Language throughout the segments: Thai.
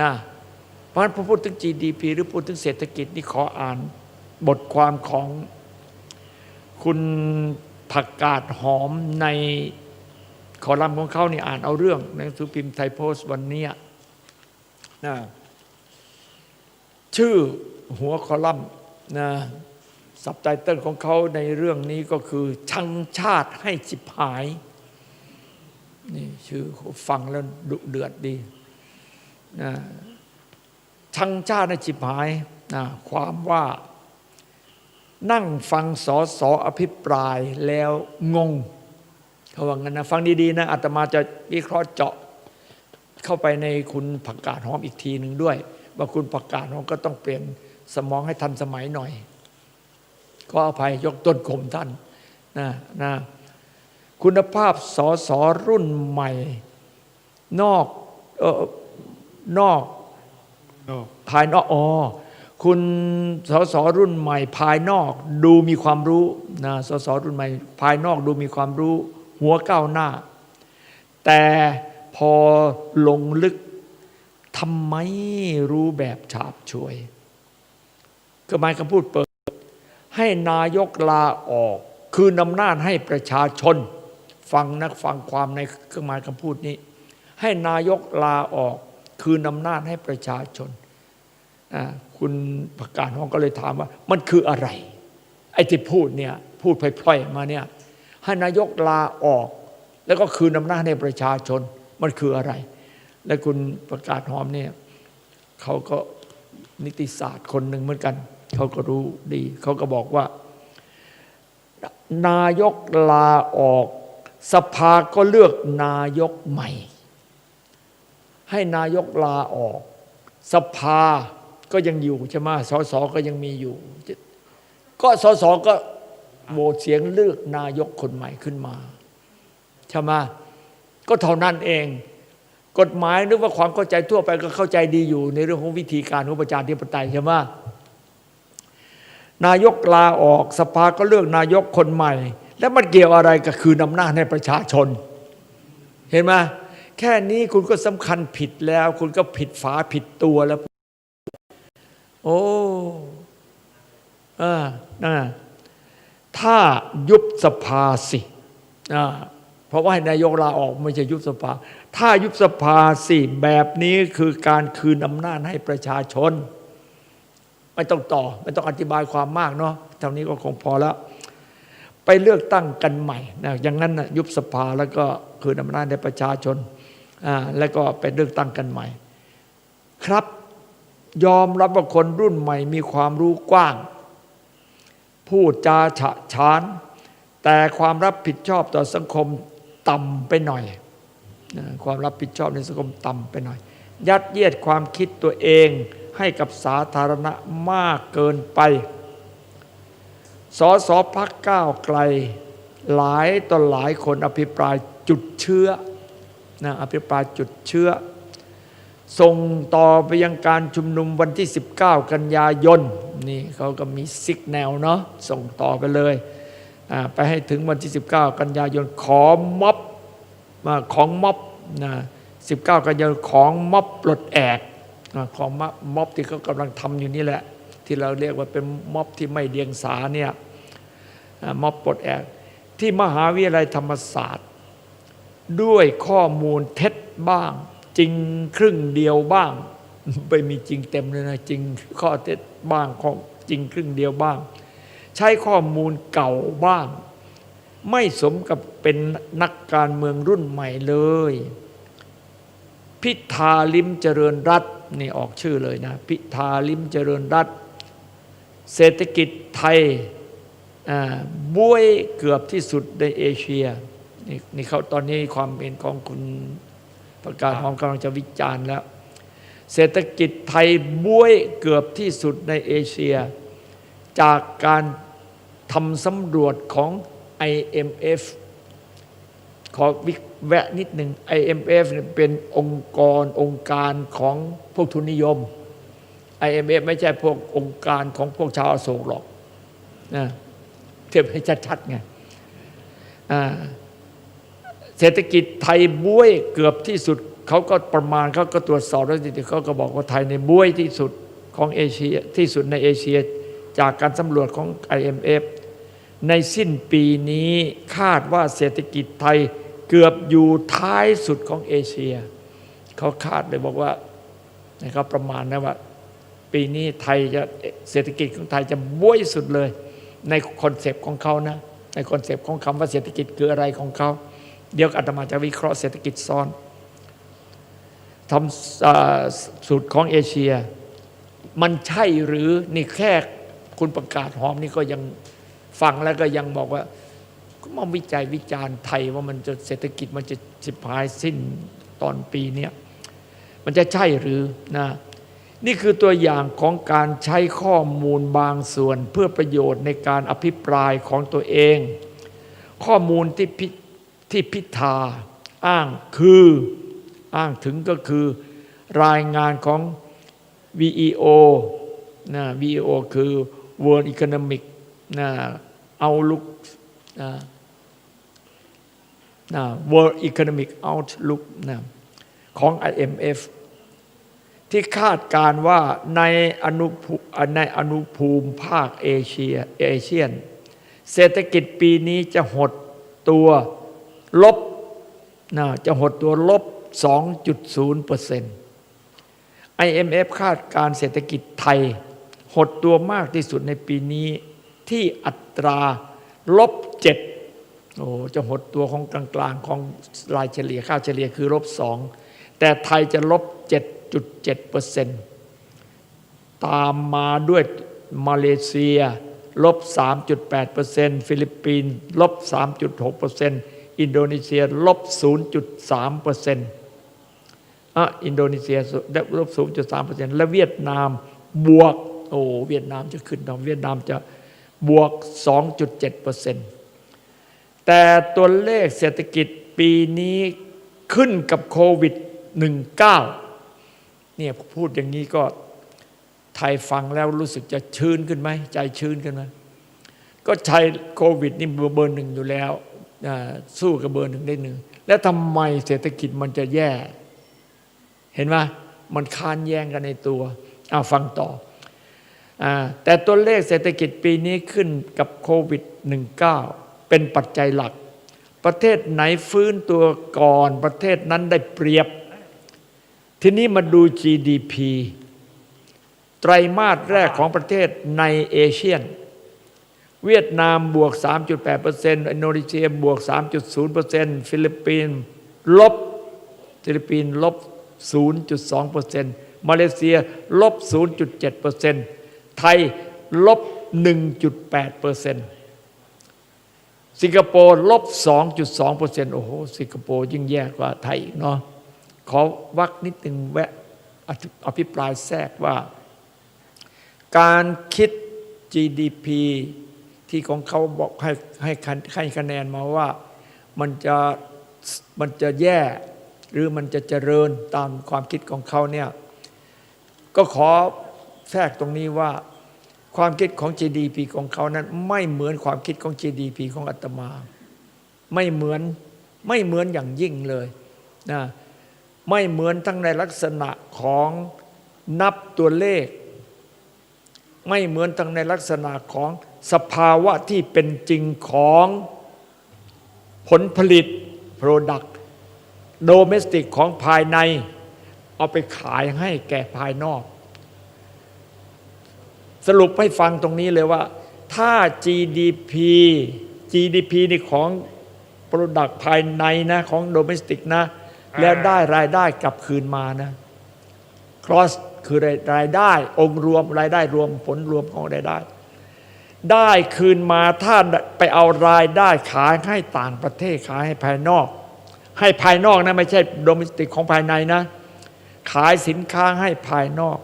นะเพราะฉะนั้นพอพูดถึง GDP หรือพูดถึงเศรษฐกิจนี่ขออ่านบทความของคุณผักกาดหอมในคอลัมน์ของเขานี่อ่านเอาเรื่องในหนังสือพิมพ์ไทยโพสต์วันนี้นะชื่อหัวคอลัมน์นะสับไตเติลของเขาในเรื่องนี้ก็คือ ชังชาติให้จิบหาย นี่ชื่อฟังแล้วดุเดือดดี ชังชาติให้จิบหายความว่านั่งฟังสอสออภิปรายแล้วงงเขาว่างั้นนะฟังดีๆนะอาตมาจะวิเคราะห์เจาะเข้าไปในคุณผักกาดหอมอีกทีหนึ่งด้วย ว่าคุณผักกาดหอมก็ต้องเปลี่ยนสมองให้ทันสมัยหน่อย ก็อภัยยกต้นข่มท่านนะนะคุณภาพสอสอรุ่นใหม่ นอกเออ นอกภายนอกอ๋อคุณสสรุ่นใหม่ภายนอกดูมีความรู้นะสสรุ่นใหม่ ภายนอกดูมีความรู้ หัวก้าวหน้า แต่พอลงลึกทำไมรู้แบบฉาบช่วย ก็หมายคำพูดเปิด ให้นายกลาออก คืนอำนาจให้ประชาชน ฟังนักฟังความในเครื่องหมายคำพูดนี้ ให้นายกลาออก คืนอำนาจให้ประชาชน คุณประกาศห้องก็เลยถามว่า มันคืออะไร ไอ้ที่พูดเนี่ยพูดพล่อยๆมาเนี่ยให้นายกลาออก แล้วก็คืนอำนาจให้ประชาชน มันคืออะไร และคุณประกาศหอมเนี่ยเขาก็นิติศาสตร์คนหนึ่งเหมือนกัน เขาก็รู้ดี เขาก็บอกว่า นายกลาออก สภาก็เลือกนายกใหม่ ให้นายกลาออก สภาก็ยังอยู่ใช่ไหมสสก็ยังมีอยู่ ก็สสก็โหวตเสียงเลือกนายกคนใหม่ขึ้นมาใช่ไหมก็เท่านั้นเอง กฎหมายหรือว่าความเข้าใจทั่วไปก็เข้าใจดีอยู่ ในเรื่องของวิธีการของประชาธิปไตยใช่ไหมนายกลาออกสภาก็เลือกนายกคนใหม่ แล้วมันเกี่ยวอะไรกับคืนอำนาจให้ประชาชน เห็นไหม แค่นี้คุณก็สำคัญผิดแล้ว คุณก็ผิดฝาผิดตัวแล้ว โอ้อ่านะถ้ายุบสภาสิอ่าเพราะว่าให้นายกลาออกไม่ใช่ยุบสภา ถ้ายุบสภาสิแบบนี้คือการคืนอำนาจให้ประชาชน ไม่ต้องต่อ ไม่ต้องอธิบายความมากเนาะเท่านี้ก็คงพอแล้ว ไปเลือกตั้งกันใหม่นะอย่างนั้นนะยุบสภาแล้วก็คืนอำนาจให้ประชาชน แล้วก็ไปเลือกตั้งกันใหม่ ครับยอมรับว่าคนรุ่นใหม่มีความรู้กว้าง พูดจาฉะฉาน แต่ความรับผิดชอบต่อสังคมต่ำไปหน่อย ความรับผิดชอบในสังคมต่ำไปหน่อย ยัดเยียดความคิดตัวเองให้กับสาธารณะมากเกินไปสอสอพักก้าวไกล หลายต่อหลายคนอภิปรายจุดเชื้อ นะอภิปรายจุดเชื้อ ส่งต่อไปยังการชุมนุมวันที่ 19 กันยายนนี่เขาก็มีซิกแนวเนาะส่งต่อไปเลยไปให้ถึงวันที่ 19 กันยายนขอม็อบมาของม็อบนะ19 กันยายนของม็อบปลดแอกของม็อบมบที่เขากำลังทำอยู่นี่แหละ ที่เราเรียกว่าเป็นม็อบที่ไม่เดียงสาเนี่ยม็อบปลดแอกที่มหาวิทยาลัยธรรมศาสตร์ ด้วยข้อมูลเท็จบ้าง จริงครึ่งเดียวบ้างไม่มีจริงเต็มเลยนะจริงข้อเท็จบ้างข้อจริงครึ่งเดียวบ้าง ใช้ข้อมูลเก่าบ้าง ไม่สมกับเป็นนักการเมืองรุ่นใหม่เลย พิธาลิมเจริญรัตนี่ออกชื่อเลยนะ พิธาลิมเจริญรัตเศรษฐกิจไทยอ่าบวยเกือบที่สุดในเอเชีย นี่นี่เขาตอนนี้ความเห็นของคุณประกาศหอมกำลังจะวิจารณ์แล้ว เศรษฐกิจไทยบวยเกือบที่สุดในเอเชีย จากการทำสำรวจของ IMF ขอวิแวะนิดหนึ่ง IMF เนี่ยเป็นองค์กรองค์การของพวกทุนนิยม IMF ไม่ใช่พวกองค์การของพวกชาวอโศกหรอกนะเทียบให้ชัดๆไงอ่า เศรษฐกิจไทยบ้วยเกือบที่สุดเขาก็ประมาณเขาก็ตรวจสอบแล้วจริงๆเขาก็บอกว่าไทยในบ้วยที่สุดของเอเชียที่สุดในเอเชียจากการสำรวจของ IMF ในสิ้นปีนี้คาดว่าเศรษฐกิจไทยเกือบอยู่ท้ายสุดของเอเชีย เขาคาดเลยบอกว่านะครับประมาณนะว่า ปีนี้ไทยจะเศรษฐกิจของไทยจะบ้วยสุดเลย ในคอนเซปต์ของเขานะในคอนเซปต์ของคำว่าเศรษฐกิจคืออะไรของเขา เดี๋ยวอาตมาจะวิเคราะห์เศรษฐกิจซ้อนทำสูตรของเอเชีย มันใช่หรือนี่แค่คุณประกาศหอมนี่ก็ยังฟังแล้วก็ยังบอกว่า ก็มาวิจัยวิจารณ์ไทยว่ามันจะเศรษฐกิจมันจะสิบหายสิ้นตอนปีเนี้ยมันจะใช่หรือนะนี่คือตัวอย่างของการใช้ข้อมูลบางส่วนเพื่อประโยชน์ในการอภิปรายของตัวเอง ข้อมูลที่พิ ที่พิธาอ้างคืออ้างถึงก็คือรายงานของ VEO นะ VEO คือ World Economic นะเอาลุกนะนะ World Economic Outlook นะของ IMF ที่คาดการณ์ว่าในอนุในอนุภูมิภาคเอเชียเอเชียน เศรษฐกิจปีนี้จะหดตัว ลบนะจะหดตัวลบ 2.0เปอร์เซนต์ IMF คาดการเศรษฐกิจไทย หดตัวมากที่สุดในปีนี้ที่อัตราลบเจ็ดโอ้จะหดตัวของกลางๆ ของรายเฉลี่ยค่าเฉลี่ยคือลบสองแต่ไทยจะลบ 7.7เปอร์เซนต์ตามมาด้วยมาเลเซียลบ 3.8เปอร์เซนต์ฟิลิปปินส์ลบ 3.6เป อินโดนีเซียลบ 0.3เปอร์เซ็นต์อินโดนีเซียได้ลบ 0.3เปอร์เซ็นต์และเวียดนามบวก โอ้เวียดนามจะขึ้นดอกเวียดนามจะบวก 2.7เปอร์เซ็นต์แต่ตัวเลขเศรษฐกิจปีนี้ขึ้นกับโควิด 19 เนี่ยพูดอย่างนี้ก็ไทยฟังแล้วรู้สึกจะชื้นขึ้นไหม ใจชื้นขึ้นไหมก็ใช้โควิดนี่เบอร์หนึ่งอยู่แล้ว สู้กับเบอร์หนึ่งได้หนึ่ง แล้วทำไมเศรษฐกิจมันจะแย่ เห็นไหมมันค้านแย้งกันในตัวเอาฟังต่ออแต่ตัวเลขเศรษฐกิจปีนี้ขึ้นกับโควิด -19 เป็นปัจจัยหลัก ประเทศไหนฟื้นตัวก่อนประเทศนั้นได้เปรียบ ทีนี้มาดู GDP ไตรมาสแรกของประเทศในเอเชียน เวียดนามบวก 3.8%อินโดนีเซียบวก 3.0%ฟิลิปปินส์ลบฟิลิปปินส์ลบ 0.2%มาเลเซียลบ 0.7%ไทยลบ 1.8%สิงคโปร์ลบ 2.2%โอ้โห สิงคโปร์ยิ่งแย่กว่าไทยเนาะขอวักนิดหนึ่งแวะอภิปรายแทรกว่า การคิด GDP ที่ของเขาบอกให้ให้ให้คะแนนมาว่ามันจะมันจะแย่หรือมันจะเจริญตามความคิดของเขาเนี่ยก็ขอแทรกตรงนี้ว่าความคิดของ GDP ของเขานั้น ไม่เหมือนความคิดของ GDP ของอาตมา ไม่เหมือนไม่เหมือนอย่างยิ่งเลยนะไม่เหมือนทั้งในลักษณะของนับตัวเลข ไม่เหมือนทั้งในลักษณะของ สภาวะที่เป็นจริงของผลผลิต Product โดเมสติกของภายใน เอาไปขายให้แก่ภายนอก สรุปให้ฟังตรงนี้เลยว่า ถ้า GDP GDP นี่ของ Product ภายในนะ ของโดเมสติกนะ แล้วได้รายได้กลับคืนมานะ cross คือรายได้ องค์รวมรายได้รวมผลรวมของรายได้ ได้คืนมาถ้าไปเอารายได้ขายให้ต่างประเทศขายให้ภายนอก ให้ภายนอกนะไม่ใช่โดเมสติกของภายในนะ ขายสินค้าให้ภายนอก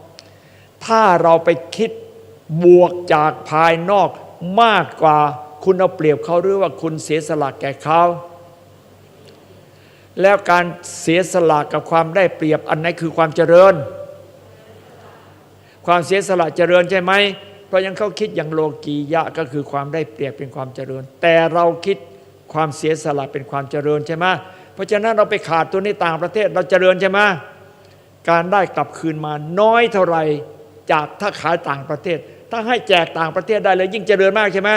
ถ้าเราไปคิดบวกจากภายนอกมากกว่าคุณเอาเปรียบเขาหรือว่าคุณเสียสละแก่เขาแล้วการเสียสละกับความได้เปรียบอันไหนคือความเจริญ ความเสียสละเจริญใช่ไหม เพราะยังเขาคิดอย่างโลกียะก็คือความได้เปรียบเป็นความเจริญ แต่เราคิดความเสียสละเป็นความเจริญใช่ไหมเพราะฉะนั้นเราไปขาดตัวนี้ต่างประเทศเราเจริญใช่ไหมการได้กลับคืนมาน้อยเท่าไหร่จากถ้าขายต่างประเทศ ถ้าให้แจกต่างประเทศได้เลยยิ่งเจริญมากใช่ไหม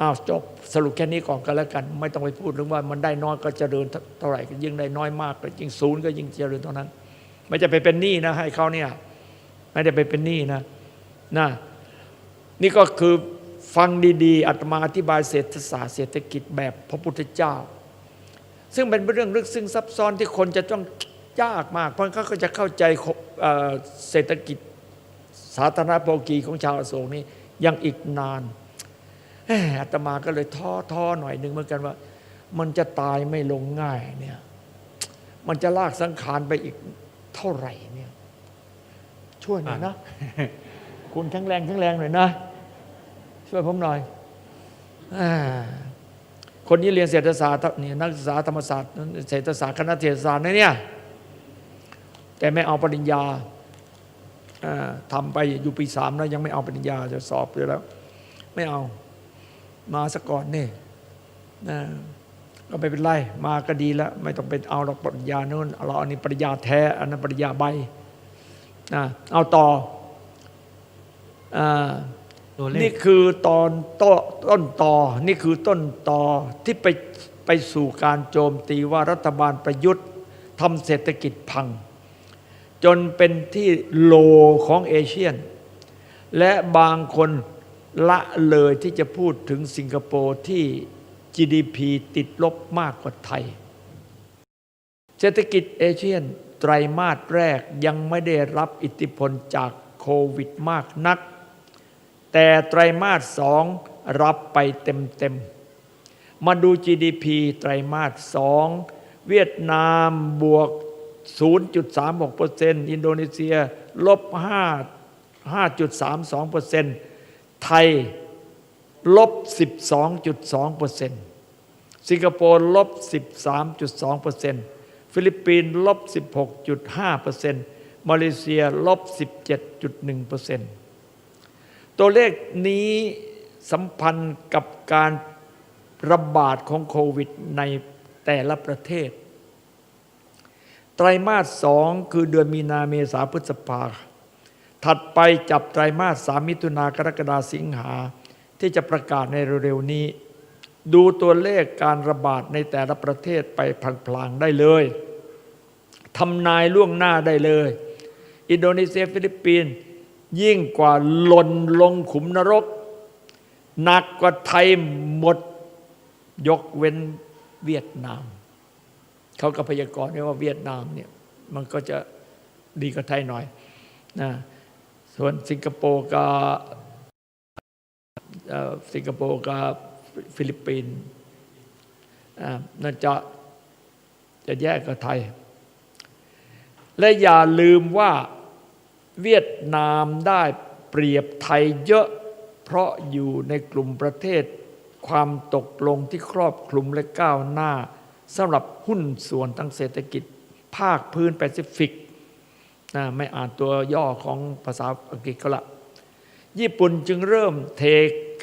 อ้าวจบสรุปแค่นี้ก่อนก็แล้วกัน ไม่ต้องไปพูดเรื่องว่ามันได้น้อยก็เจริญเท่าไหร่ก็ยิ่งได้น้อยมากก็ยิ่งศูนย์ก็ยิ่งเจริญเท่านั้น ไม่จะไปเป็นหนี้นะให้เขาเนี่ยไม่ได้ไปเป็นหนี้นะ นะนี่ก็คือฟังดีๆอาตมาอธิบายเศรษฐศาสตร์เศรษฐกิจแบบพระพุทธเจ้า ซึ่งเป็นเรื่องลึกซึ้งซับซ้อนที่คนจะต้องยากมาก เพราะเขาก็จะเข้าใจเศรษฐกิจสาธารณโภกีของชาวอโศกนี้ยังอีกนานอาตมาก็เลยท้อท้อหน่อยหนึ่งเหมือนกันว่า มันจะตายไม่ลงง่ายเนี่ยมันจะลากสังขารไปอีกเท่าไหร่เนี่ยช่วยหน่อยนะ คุณแข็งแรงแข็งแรงหน่อยนะ ช่วยผมหน่อยอคนนี้เรียนเศรษฐศาสตร์นี่นักศึกษาธรรมศาสตร์เศรษฐศาสตร์คณะเศรษฐศาสตร์นะเนี่ยแต่ไม่เอาปริญญาอ่าทำไปอยู่ปีสามแล้วยังไม่เอาปริญญาจะสอบอยู่แล้ว ไม่เอามาสก่อนนี่นะก็ไม่เป็นไร มาก็ดีแล้ว ไม่ต้องเป็นเอาเราปริญญาโน่นเราอันนี้ปริญญาแท้อันนั้นปริญญาใบนะเอาต่อ นี่ขคือตอนต้นต้นต่อ นี่คือต้นต่อที่ไปไปสู่การโจมตีว่ารัฐบาลประยุทธ์ทำเศรษฐกิจพัง จนเป็นที่โลของเอเชียน และบางคนละเลยที่จะพูดถึงสิงคโปร์ที่ GDP ติดลบมากกว่าไทย เศรษฐกิจเอเชียนไตรมาสแรกยังไม่ได้รับอิทธิพลจากโควิดมากนัก แต่ไตรมาสสองรับไปเต็มๆ มาดู GDP ไตรมาสสองเวียดนามบวก 0.36%อินโดนีเซีย ลบ 5 5.32%ไทย ลบ 12.2%สิงคโปร์ลบ 13.2%ฟิลิปปินส์ลบ 16.5%มาเลเซีย ลบ 17.1% ตัวเลขนี้สัมพันธ์กับการระบาดของโควิดในแต่ละประเทศ ไตรมาสสองคือเดือนมีนาเมษาพฤษภา ถัดไปจับไตรมาสสามมิถุนากรกฎาสิงหาที่จะประกาศในเร็วๆนี้ ดูตัวเลขการระบาดในแต่ละประเทศไปพลางๆได้เลยทำนายล่วงหน้าได้เลย อินโดนีเซียฟิลิปปินส์ ยิ่งกว่าหล่นลงขุมนรก หนักกว่าไทยหมด ยกเว้นเวียดนาม เขาก็พยากรณ์ไว้ว่าเวียดนามเนี่ยมันก็จะดีกว่าไทยหน่อยนะส่วนสิงคโปร์กับสิงคโปร์กับฟิลิปปินส์น่าจะจะแย่กับไทย และอย่าลืมว่า เวียดนามได้เปรียบไทยเยอะ เพราะอยู่ในกลุ่มประเทศ ความตกลงที่ครอบคลุมและก้าวหน้าสำหรับหุ้นส่วนทางเศรษฐกิจ ภาคพื้นแปซิฟิกนะไม่อ่านตัวย่อของภาษาอังกฤษเขาละ ญี่ปุ่นจึงเริ่มเท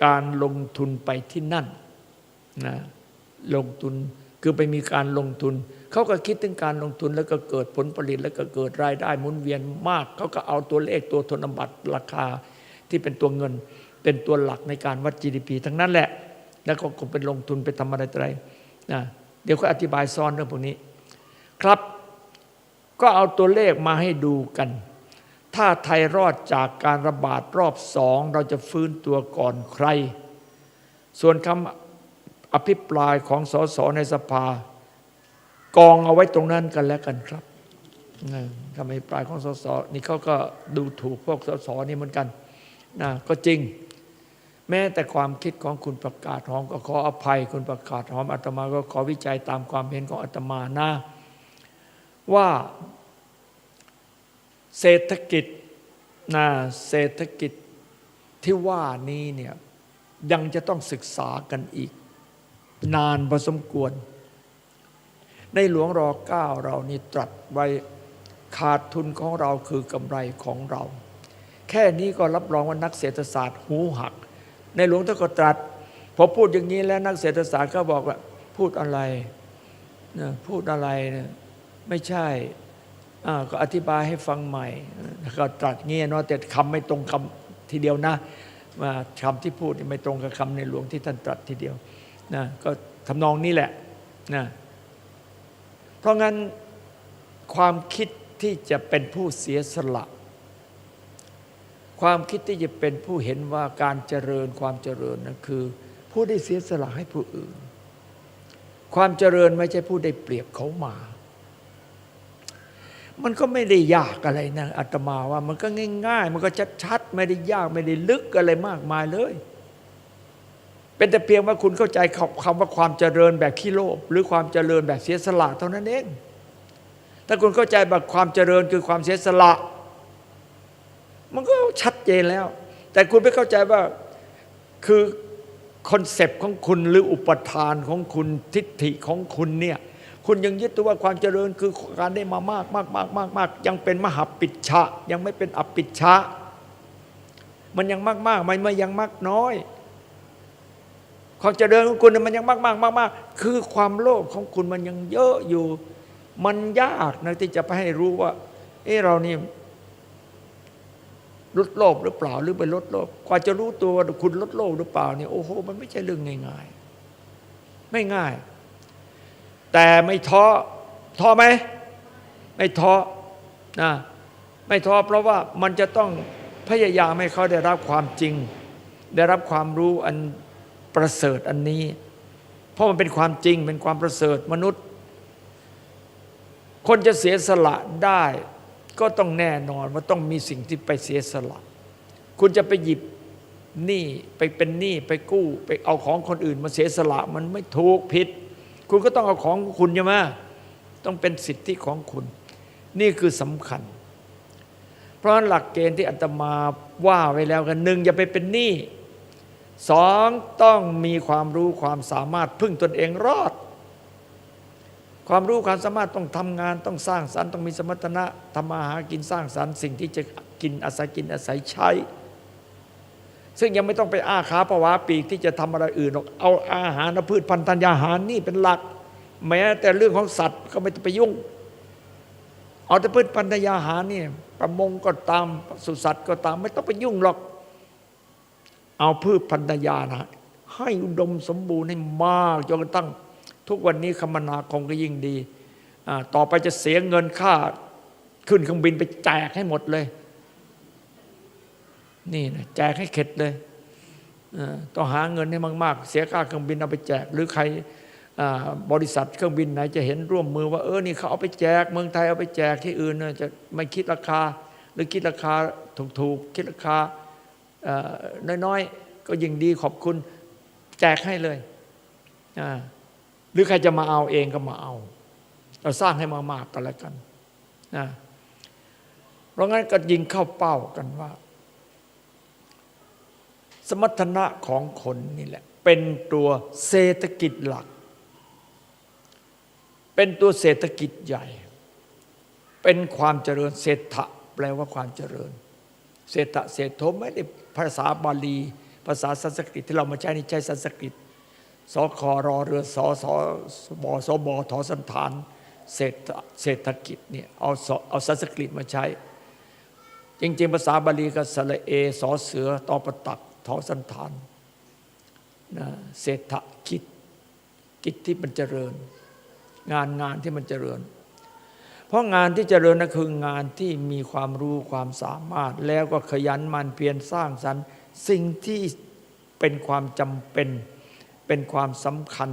การลงทุนไปที่นั่นนะลงทุน คือไปมีการลงทุน เขาก็คิดถึงการลงทุนแล้วก็เกิดผลผลิตแล้วก็เกิดรายได้หมุนเวียนมาก เขาก็เอาตัวเลขตัวธนบัตรราคาที่เป็นตัวเงิน เป็นตัวหลักในการวัด GDP ทั้งนั้นแหละ แล้วก็คงเป็นลงทุนไปทำอะไรอะไรนะเดี๋ยวค่อยอธิบายซ้อนเรื่องพวกนี้ ครับ ก็เอาตัวเลขมาให้ดูกัน ถ้าไทยรอดจากการระบาดรอบสองเราจะฟื้นตัวก่อนใคร ส่วนคำ อภิปรายของสสในสภา กองเอาไว้ตรงนั้นกันแล้วกันครับนะคำอภิปรายของสสนี่เขาก็ดูถูกพวกสสนี่เหมือนกันนะก็จริง แม้แต่ความคิดของคุณประกาศหอมก็ขออภัย คุณประกาศหอมอาตมาก็ขอวิจัยตามความเห็นของอาตมานะว่าเศรษฐกิจนะเศรษฐกิจที่ว่านี้เนี่ยยังจะต้องศึกษากันอีก นานพอสมควร ในหลวงรอเก้าเรานี่ตรัสไว้ขาดทุนของเราคือกำไรของเรา แค่นี้ก็รับรองว่านักเศรษฐศาสตร์หูหัก ในหลวงท่านก็ตรัสพอพูดอย่างนี้แล้วนักเศรษฐศาสตร์ก็บอกว่า พูดอะไรนะพูดอะไรนี่ยไม่ใช่ก็อธิบายให้ฟังใหม่ก็ตรัสเงี้ยเนาะแต่คำไม่ตรงคำทีเดียวนะว่าคำที่พูดไม่ตรงกับคำในหลวงที่ท่านตรัสทีเดียว นะก็ทำนองนี้แหละนะเพราะงั้นความคิดที่จะเป็นผู้เสียสละ ความคิดที่จะเป็นผู้เห็นว่าการเจริญความเจริญนะคือ ผู้ได้เสียสละให้ผู้อื่น ความเจริญไม่ใช่ผู้ได้เปรียบเขามา มันก็ไม่ได้ยากอะไรนะอาตมาว่ามันก็ง่าย ๆ มันก็ชัดๆไม่ได้ยากไม่ได้ลึกอะไรมากมายเลย เป็นแต่เพียงว่าคุณเข้าใจคำว่าความเจริญแบบขี้โลภหรือความเจริญแบบเสียสละเท่านั้นเอง ถ้าคุณเข้าใจแบบความเจริญคือความเสียสละ มันก็ชัดเจนแล้ว แต่คุณไม่เข้าใจว่าคือคอนเซปต์ของคุณหรืออุปทานของคุณทิฏฐิของคุณเนี่ยคุณยังยึดตัวว่าความเจริญคือการได้มามากมากมากมากมากยังเป็นมหาปิชชะ ยังไม่เป็นอปิชชะ มันยังมากมากมันไม่ยังมากน้อย ความเจริญของคุณมันยังมากมากมากมากคือความโลภของคุณมันยังเยอะอยู่ มันยากนะที่จะไปให้รู้ว่า เออเรานี่ลดโลภหรือเปล่าหรือไปลดโลภกว่าจะรู้ตัวว่าคุณลดโลภหรือเปล่าเนี่ยโอ้โหมันไม่ใช่เรื่องง่ายๆ ไม่ง่าย แต่ไม่ท้อท้อไหมไม่ท้อนะไม่ท้อเพราะว่ามันจะต้องพยายามให้เขาได้รับความจริง ได้รับความรู้อัน ประเสริฐอันนี้ เพราะมันเป็นความจริงเป็นความประเสริฐมนุษย์ คนจะเสียสละได้ ก็ต้องแน่นอนว่าต้องมีสิ่งที่ไปเสียสละ คุณจะไปหยิบหนี้ไปเป็นหนี้ไปกู้ ไปเอาของคนอื่นมาเสียสละมันไม่ถูกผิด คุณก็ต้องเอาของคุณใช่ไหมต้องเป็นสิทธิของคุณ นี่คือสำคัญ เพราะหลักเกณฑ์ที่อาตมาว่าไว้แล้วกันหนึ่งอย่าไปเป็นหนี้ สองต้องมีความรู้ความสามารถพึ่งตนเองรอด ความรู้ความสามารถต้องทำงานต้องสร้างสรรค์ต้องมีสมรรถนะทำมาหากินสร้างสรรค์สิ่งที่จะกินอาศัยกินอาศัยใช้ ซึ่งยังไม่ต้องไปอ้าขาประวาปีกที่จะทำอะไรอื่นหรอกเอาอาหารพืชพันธัญญาหารนี่เป็นหลัก แม้แต่เรื่องของสัตว์ก็ไม่ต้องไปยุ่ง เอาแต่พืชพันธัญญาหารนี่ประมงก็ตามสุสัตว์ก็ตามไม่ต้องไปยุ่งหรอก เอาพืชพันธุ์ธัญญานะให้อุดมสมบูรณ์ให้มากจนกระทั่งทุกวันนี้คมนาคมก็ยิ่งดี ต่อไปจะเสียเงินค่าขึ้นเครื่องบินไปแจกให้หมดเลย นี่นะแจกให้เข็ดเลยอ่าต้องหาเงินให้มากๆ เสียค่าเครื่องบินเอาไปแจก หรือใครบริษัทเครื่องบินไหนจะเห็นร่วมมือว่าเออนี่เขาเอาไปแจก เมืองไทยเอาไปแจกที่อื่นน่ะจะไม่คิดราคา หรือคิดราคาถูกๆคิดราคา น้อยๆ ก็ยิ่งดีขอบคุณแจกให้เลยหรือใครจะมาเอาเองก็มาเอา เราสร้างให้มากๆกันแล้วกันนะเพราะงั้นก็ยิงเข้าเป้ากันว่า สมรรถนะของคนนี่แหละ เป็นตัวเศรษฐกิจหลัก เป็นตัวเศรษฐกิจใหญ่ เป็นความเจริญเศรษฐะแปลว่าความเจริญ เศรษฐะเศรษฐมไม่ได้ภาษาบาลี ภาษาสันสกฤตที่เรามาใช้นี่ใช้สันสกฤตสครอเรือสสบสบทสันฐานเศรษฐเศรษฐกิจเนี่ยเอาสเอาสันสกฤตมาใช้ จริง ๆ ภาษาบาลีก็สระเอสอเสือตอประตักทอสันฐานนะเศรษฐกิจกิจที่มันเจริญ งานงานที่มันเจริญ เพราะงานที่เจริญนั่นคืองานที่มีความรู้ความสามารถ แล้วก็ขยันมันเพียรสร้างสรรค์ สิ่งที่เป็นความจำเป็น เป็นความสำคัญ